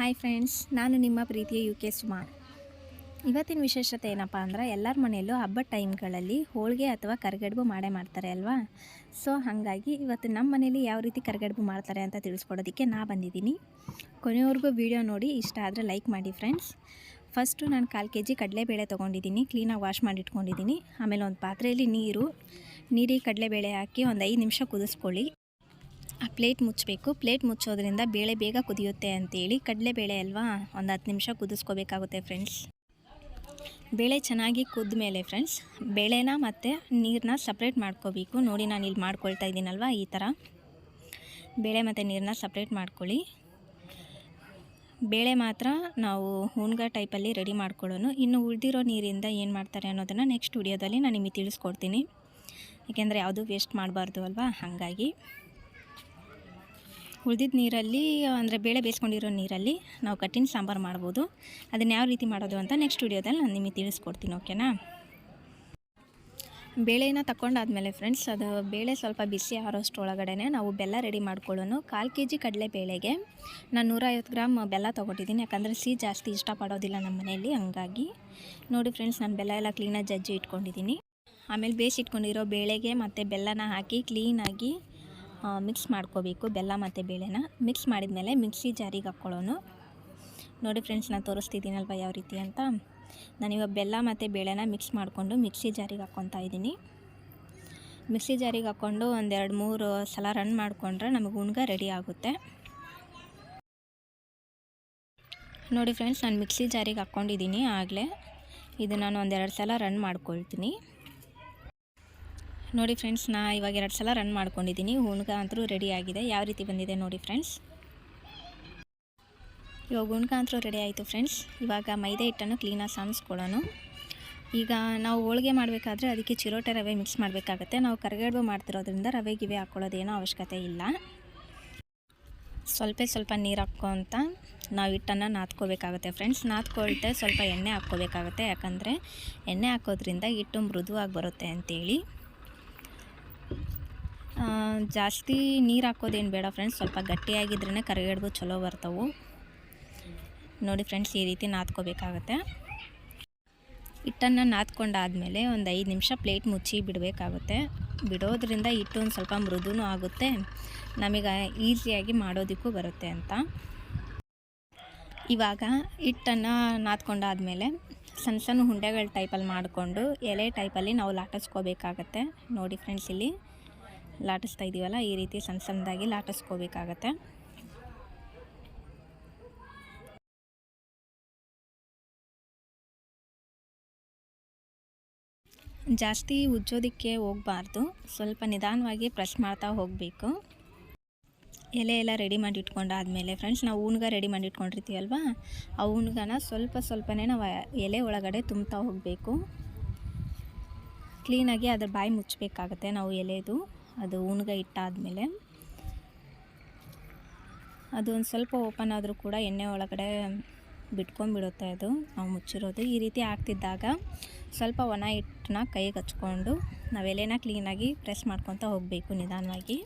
Hi friends ನಾನು ನಿಮ್ಮ ಪ್ರೀತಿಯ ಯು ಕೆ ಸುಮಾ ಇವತ್ತಿನ ವಿಶೇಷತೆ ಏನಪ್ಪ ಅಂದ್ರೆ ಎಲ್ಲರ ಮನೆಯಲ್ಲೂ ಹಬ್ಬದ ಟೈಮ್ಗಳಲ್ಲಿ ಹೋಳಿಗೆ ಅಥವಾ ಕರಿಗಡುಬು ಮಾಡೇ ಮಾಡ್ತಾರೆ ಅಲ್ವಾ? ಸೊ ಹಾಗಾಗಿ ಇವತ್ತು ನಮ್ಮ ಮನೇಲಿ ಯಾವ ರೀತಿ ಕರಿಗಡುಬು ಮಾಡ್ತಾರೆ ಅಂತ ತಿಳಿಸ್ಕೊಡೋದಕ್ಕೆ ನಾ ಬಂದಿದ್ದೀನಿ. ಕೊನೆಯವರೆಗೂ ವಿಡಿಯೋ ನೋಡಿ, ಇಷ್ಟ ಆದರೆ ಲೈಕ್ ಮಾಡಿ ಫ್ರೆಂಡ್ಸ್ ಫಸ್ಟು ನಾನು ಕಾಲು ಕೆ ಜಿ ಕಡಲೆಬೇಳೆ ತೊಗೊಂಡಿದ್ದೀನಿ ಕ್ಲೀನಾಗಿ ವಾಶ್ ಮಾಡಿ ಇಟ್ಕೊಂಡಿದ್ದೀನಿ ಆಮೇಲೆ ಒಂದು ಪಾತ್ರೆಯಲ್ಲಿ ನೀರು, ನೀರಿಗೆ ಕಡಲೆಬೇಳೆ ಹಾಕಿ ಒಂದು ಐದು ನಿಮಿಷ ಕುದಿಸ್ಕೊಳ್ಳಿ. ಆ ಪ್ಲೇಟ್ ಮುಚ್ಚಬೇಕು. ಪ್ಲೇಟ್ ಮುಚ್ಚೋದ್ರಿಂದ ಬೇಳೆ ಬೇಗ ಕುದಿಯುತ್ತೆ ಅಂತೇಳಿ ಕಡಲೆಬೇಳೆ ಅಲ್ವಾ? ಒಂದು ಹತ್ತು ನಿಮಿಷ ಕುದಿಸ್ಕೋಬೇಕಾಗುತ್ತೆ ಫ್ರೆಂಡ್ಸ್. ಬೇಳೆ ಚೆನ್ನಾಗಿ ಕುದ್ದ ಮೇಲೆ ಫ್ರೆಂಡ್ಸ್, ಬೇಳೆನ ಮತ್ತು ನೀರನ್ನ ಸಪ್ರೇಟ್ ಮಾಡ್ಕೋಬೇಕು. ನೋಡಿ ನಾನು ಇಲ್ಲಿ ಮಾಡ್ಕೊಳ್ತಾ ಇದ್ದೀನಲ್ವ ಈ ಥರ ಬೇಳೆ ಮತ್ತು ನೀರನ್ನ ಸಪ್ರೇಟ್ ಮಾಡ್ಕೊಳ್ಳಿ. ಬೇಳೆ ಮಾತ್ರ ನಾವು ಹೂಣ್ಗ ಟೈಪಲ್ಲಿ ರೆಡಿ ಮಾಡ್ಕೊಳ್ಳೋನು. ಇನ್ನು ಉಳಿದಿರೋ ನೀರಿಂದ ಏನು ಮಾಡ್ತಾರೆ ಅನ್ನೋದನ್ನು ನೆಕ್ಸ್ಟ್ ವಿಡಿಯೋದಲ್ಲಿ ನಾನು ನಿಮಗೆ ತಿಳಿಸ್ಕೊಡ್ತೀನಿ. ಏಕೆಂದರೆ ಯಾವುದೂ ವೇಸ್ಟ್ ಮಾಡಬಾರ್ದು ಅಲ್ವಾ? ಹಾಗಾಗಿ. ಉಳಿದಿದ್ದ ನೀರಲ್ಲಿ, ಅಂದರೆ ಬೇಳೆ ಬೇಯಿಸ್ಕೊಂಡಿರೋ ನೀರಲ್ಲಿ ನಾವು ಕಟ್ಟಿನ ಸಾಂಬಾರು ಮಾಡ್ಬೋದು. ಅದನ್ನು ಯಾವ ರೀತಿ ಮಾಡೋದು ಅಂತ ನೆಕ್ಸ್ಟ್ ವೀಡಿಯೋದಲ್ಲಿ ನಾನು ನಿಮಗೆ ತಿಳಿಸ್ಕೊಡ್ತೀನಿ ಓಕೆನಾ ಬೇಳೆನ ತಗೊಂಡಾದ್ಮೇಲೆ ಫ್ರೆಂಡ್ಸ್ ಅದು ಬೇಳೆ ಸ್ವಲ್ಪ ಬಿಸಿ ಆರೋಷ್ಟೊಳಗಡೆ ನಾವು ಬೆಲ್ಲ ರೆಡಿ ಮಾಡ್ಕೊಳ್ಳೋಣ ಕಾಲು ಕೆ ಜಿ ಕಡಲೆ ಬೇಳೆಗೆ ನಾನು ನೂರೈವತ್ತು ಗ್ರಾಮ್ ಬೆಲ್ಲ ತೊಗೊಟ್ಟಿದ್ದೀನಿ ಯಾಕಂದರೆ ಸಿಹಿ ಜಾಸ್ತಿ ಇಷ್ಟಪಡೋದಿಲ್ಲ ನಮ್ಮ ಮನೆಯಲ್ಲಿ, ಹಂಗಾಗಿ. ನೋಡಿ ಫ್ರೆಂಡ್ಸ್ ನಾನು ಬೆಲ್ಲ ಎಲ್ಲ ಕ್ಲೀನಾಗಿ ಜಜ್ಜಿ ಇಟ್ಕೊಂಡಿದ್ದೀನಿ. ಆಮೇಲೆ ಬೇಯಿಸಿಟ್ಕೊಂಡಿರೋ ಬೇಳೆಗೆ ಮತ್ತು ಬೆಲ್ಲನ ಹಾಕಿ ಕ್ಲೀನಾಗಿ ಮಿಕ್ಸ್ ಮಾಡ್ಕೋಬೇಕು, ಬೆಲ್ಲ ಮತ್ತು ಬೇಳೆನ. ಮಿಕ್ಸ್ ಮಾಡಿದ ಮೇಲೆ ಮಿಕ್ಸಿ ಜಾರಿಗೆ ಹಾಕ್ಕೊಳ್ಳೋನು. ನೋಡಿ ಫ್ರೆಂಡ್ಸ್ ನಾನು ತೋರಿಸ್ತಿದ್ದೀನಲ್ವ ಯಾವ ರೀತಿ ಅಂತ? ನಾನಿವಾಗ ಬೆಲ್ಲ ಮತ್ತು ಬೇಳೆನ ಮಿಕ್ಸ್ ಮಾಡಿಕೊಂಡು ಮಿಕ್ಸಿ ಜಾರಿಗೆ ಹಾಕ್ಕೊತಾ ಇದ್ದೀನಿ. ಮಿಕ್ಸಿ ಜಾರಿಗೆ ಹಾಕ್ಕೊಂಡು ಒಂದೆರಡು ಮೂರು ಸಲ ರನ್ ಮಾಡಿಕೊಂಡ್ರೆ ನಮಗೆ ಉಣ್ಗ ರೆಡಿ ಆಗುತ್ತೆ. ನೋಡಿ ಫ್ರೆಂಡ್ಸ್ ನಾನು ಮಿಕ್ಸಿ ಜಾರಿಗೆ ಹಾಕ್ಕೊಂಡಿದ್ದೀನಿ ಆಗಲೇ. ಇದು ನಾನು ಒಂದೆರಡು ಸಲ ರನ್ ಮಾಡ್ಕೊಳ್ತೀನಿ. ನೋಡಿ ಫ್ರೆಂಡ್ಸ್, ನಾ ಇವಾಗ ಎರಡು ಸಲ ರನ್ ಮಾಡ್ಕೊಂಡಿದ್ದೀನಿ. ಹುಣ್ಗ ಅಂತೂ ರೆಡಿ ಆಗಿದೆ. ಯಾವ ರೀತಿ ಬಂದಿದೆ ನೋಡಿ ಫ್ರೆಂಡ್ಸ್. ಇವಾಗ ಹುಣ್ಗ ಅಂತೂ ರೆಡಿ ಆಯಿತು ಫ್ರೆಂಡ್ಸ್. ಇವಾಗ ಮೈದಾ ಹಿಟ್ಟನ್ನು ಕ್ಲೀನಾಗಿ ಸಾಮಿಸ್ಕೊಳ್ಳೋಣ ಈಗ ನಾವು ಹೋಳಿಗೆ ಮಾಡಬೇಕಾದ್ರೆ ಅದಕ್ಕೆ ಚಿರೋಟೆ ರವೆ ಮಿಕ್ಸ್ ಮಾಡಬೇಕಾಗತ್ತೆ. ನಾವು ಕರಿಗಡುಬು ಮಾಡ್ತಿರೋದ್ರಿಂದ ರವೆ, ಗಿವೆ ಹಾಕ್ಕೊಳ್ಳೋದೇನೋ ಅವಶ್ಯಕತೆ ಇಲ್ಲ. ಸ್ವಲ್ಪ ಸ್ವಲ್ಪ ನೀರು ಹಾಕ್ಕೊತ ನಾವು ಹಿಟ್ಟನ್ನು ನಾದ್ಕೋಬೇಕಾಗುತ್ತೆ ಫ್ರೆಂಡ್ಸ್. ನಾದ್ಕೊಳ್ತೆ ಸ್ವಲ್ಪ ಎಣ್ಣೆ ಹಾಕ್ಕೋಬೇಕಾಗುತ್ತೆ. ಯಾಕಂದರೆ ಎಣ್ಣೆ ಹಾಕೋದ್ರಿಂದ ಹಿಟ್ಟು ಮೃದುವಾಗಿ ಬರುತ್ತೆ ಅಂತೇಳಿ. ಜಾಸ್ತಿ ನೀರು ಹಾಕೋದೇನು ಬೇಡ ಫ್ರೆಂಡ್ಸ್ ಸ್ವಲ್ಪ ಗಟ್ಟಿಯಾಗಿದ್ರೇ ಕರಿಗಡುಬು ಚಲೋ ಬರ್ತವೆ. ನೋಡಿ ಫ್ರೆಂಡ್ಸ್ ಈ ರೀತಿ ನಾದ್ಕೋಬೇಕಾಗತ್ತೆ. ಹಿಟ್ಟನ್ನು ನಾದ್ಕೊಂಡಾದಮೇಲೆ ಒಂದು ಐದು ನಿಮಿಷ ಪ್ಲೇಟ್ ಮುಚ್ಚಿ ಬಿಡಬೇಕಾಗುತ್ತೆ. ಬಿಡೋದ್ರಿಂದ ಹಿಟ್ಟು ಒಂದು ಸ್ವಲ್ಪ ಮೃದೂ ಆಗುತ್ತೆ. ನಮಗೆ ಈಸಿಯಾಗಿ ಮಾಡೋದಕ್ಕೂ ಬರುತ್ತೆ ಅಂತ. ಇವಾಗ ಹಿಟ್ಟನ್ನು ನಾದ್ಕೊಂಡಾದಮೇಲೆ ಸಣ್ಣ ಸಣ್ಣ ಹುಂಡೆಗಳ ಟೈಪಲ್ಲಿ ಮಾಡಿಕೊಂಡು ಎಲೆ ಟೈಪಲ್ಲಿ ನಾವು ಲಾಟಿಸ್ಕೋಬೇಕಾಗತ್ತೆ. ನೋಡಿ ಫ್ರೆಂಡ್ಸ್ ಇಲ್ಲಿ ಲಾಟಿಸ್ತಾ ಇದ್ದೀವಲ್ಲ ಈ ರೀತಿ ಸಣ್ಣ ಸಣ್ಣದಾಗಿ ಲಾಟಿಸ್ಕೋಬೇಕಾಗತ್ತೆ. ಜಾಸ್ತಿ ಉಜ್ಜೋದಕ್ಕೆ ಹೋಗಬಾರ್ದು, ಸ್ವಲ್ಪ ನಿಧಾನವಾಗಿ ಪ್ರೆಸ್ ಮಾಡ್ತಾ ಹೋಗಬೇಕು. ಎಲೆ ಎಲ್ಲ ರೆಡಿ ಮಾಡಿ ಇಟ್ಕೊಂಡಾದ್ಮೇಲೆ ಫ್ರೆಂಡ್ಸ್ ನಾವು ಊನ್ಗ ರೆಡಿ ಮಾಡಿ ಇಟ್ಕೊಂಡಿರ್ತೀವಲ್ವ ಆ ಊನ್ಗನ ಸ್ವಲ್ಪ ಸ್ವಲ್ಪನೇ ನಾವು ಎಲೆ ಒಳಗಡೆ ತುಂಬ್ತಾ ಹೋಗಬೇಕು. ಕ್ಲೀನಾಗಿ ಅದ್ರ ಬಾಯಿ ಮುಚ್ಚಬೇಕಾಗತ್ತೆ ನಾವು ಎಲೆದು. ಅದು ಉಣ್ಗ ಇಟ್ಟಾದಮೇಲೆ ಅದು ಒಂದು ಸ್ವಲ್ಪ ಓಪನ್ ಆದರೂ ಕೂಡ ಎಣ್ಣೆ ಒಳಗಡೆ ಬಿಟ್ಕೊಂಡ್ಬಿಡುತ್ತೆ ಅದು. ನಾವು ಮುಚ್ಚಿರೋದು. ಈ ರೀತಿ ಆಗ್ತಿದ್ದಾಗ ಸ್ವಲ್ಪ ಒಣ ಹಿಟ್ಟನ್ನ ಕೈಗೆ ಹಚ್ಕೊಂಡು ನಾವು ಎಲೆನ ಕ್ಲೀನಾಗಿ ಪ್ರೆಸ್ ಮಾಡ್ಕೊತ ಹೋಗಬೇಕು ನಿಧಾನವಾಗಿ.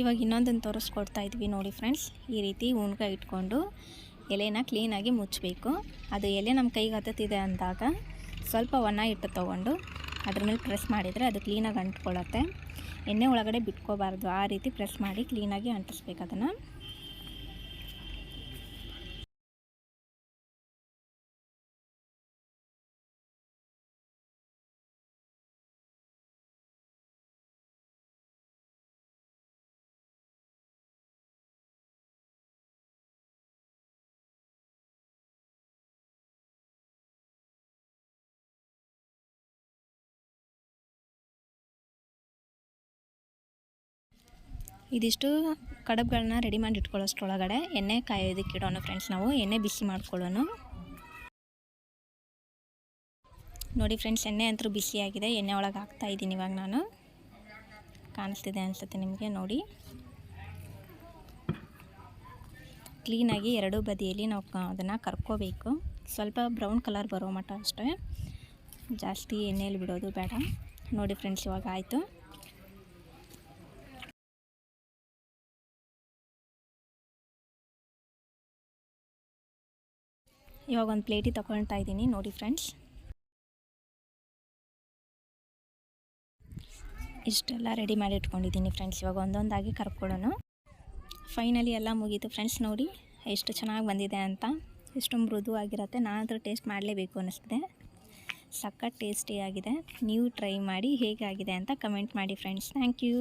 ಇವಾಗ ಇನ್ನೊಂದನ್ನು ತೋರಿಸ್ಕೊಡ್ತಾ ಇದ್ವಿ ನೋಡಿ ಫ್ರೆಂಡ್ಸ್ ಈ ರೀತಿ ಉಣ್ಗ ಇಟ್ಕೊಂಡು ಎಲೆನ ಕ್ಲೀನಾಗಿ ಮುಚ್ಚಬೇಕು ಅದು ಎಲೆ ನಮ್ಮ ಕೈಗೆ ಹತ್ತುತ್ತಿದೆ ಅಂದಾಗ ಸ್ವಲ್ಪ ಒಣ ಹಿಟ್ಟು ತೊಗೊಂಡು ಅದ್ರ ಮೇಲೆ ಪ್ರೆಸ್ ಮಾಡಿದರೆ ಅದು ಕ್ಲೀನಾಗಿ ಅಂಟ್ಕೊಳ್ಳುತ್ತೆ. ಎಣ್ಣೆ ಒಳಗಡೆ ಬಿಟ್ಕೋಬಾರ್ದು. ಆ ರೀತಿ ಪ್ರೆಸ್ ಮಾಡಿ ಕ್ಲೀನಾಗಿ ಅಂಟಿಸ್ಬೇಕು ಅದನ್ನು. ಇದಿಷ್ಟು ಕಡಬ್ಗಳನ್ನ ರೆಡಿ ಮಾಡಿ ಇಟ್ಕೊಳ್ಳೋಷ್ಟ್ರೊಳಗಡೆ ಎಣ್ಣೆ ಕಾಯೋದಕ್ಕೆ ಇಡೋಣ ಫ್ರೆಂಡ್ಸ್ ನಾವು. ಎಣ್ಣೆ ಬಿಸಿ ಮಾಡ್ಕೊಳ್ಳೋಣ. ನೋಡಿ ಫ್ರೆಂಡ್ಸ್ ಎಣ್ಣೆ ಅಂತೂ ಬಿಸಿಯಾಗಿದೆ ಎಣ್ಣೆ ಒಳಗೆ ಹಾಕ್ತಾ ಇದ್ದೀನಿ ಇವಾಗ ನಾನು. ಕಾಣಿಸ್ತಿದೆ ಅನಿಸುತ್ತೆ ನಿಮಗೆ? ನೋಡಿ. ಕ್ಲೀನಾಗಿ ಎರಡೂ ಬದಿಯಲ್ಲಿ ನಾವು ಅದನ್ನು ಕರ್ಕೋಬೇಕು. ಸ್ವಲ್ಪ ಬ್ರೌನ್ ಕಲರ್ ಬರೋ ಮಟ್ಟ ಅಷ್ಟೇ. ಜಾಸ್ತಿ ಎಣ್ಣೆಯಲ್ಲಿ ಬಿಡೋದು ಬೇಡ. ನೋಡಿ ಫ್ರೆಂಡ್ಸ್ ಇವಾಗ ಆಯಿತು. ಇವಾಗ ಒಂದು ಪ್ಲೇಟಿಗೆ ತಗೊಳ್ತಾ ಇದ್ದೀನಿ. ನೋಡಿ ಫ್ರೆಂಡ್ಸ್. ಇಷ್ಟೆಲ್ಲ ರೆಡಿ ಮಾಡಿ ಇಟ್ಕೊಂಡಿದ್ದೀನಿ ಫ್ರೆಂಡ್ಸ್. ಇವಾಗ ಒಂದೊಂದಾಗಿ ಕರ್ಕೊಳ್ಳೋಣ. ಫೈನಲಿ ಎಲ್ಲ ಮುಗೀತು ಫ್ರೆಂಡ್ಸ್. ನೋಡಿ, ಎಷ್ಟು ಚೆನ್ನಾಗಿ ಬಂದಿದೆ ಅಂತ. ಎಷ್ಟು ಮೃದು ಆಗಿರುತ್ತೆ ನಾನಂತರ ಟೇಸ್ಟ್ ಮಾಡಲೇಬೇಕು ಅನ್ನಿಸ್ತಿದೆ ಸಖತ್ ಟೇಸ್ಟಿಯಾಗಿದೆ. ನೀವು ಟ್ರೈ ಮಾಡಿ ಹೇಗಾಗಿದೆ ಅಂತ ಕಮೆಂಟ್ ಮಾಡಿ ಫ್ರೆಂಡ್ಸ್. Thank you.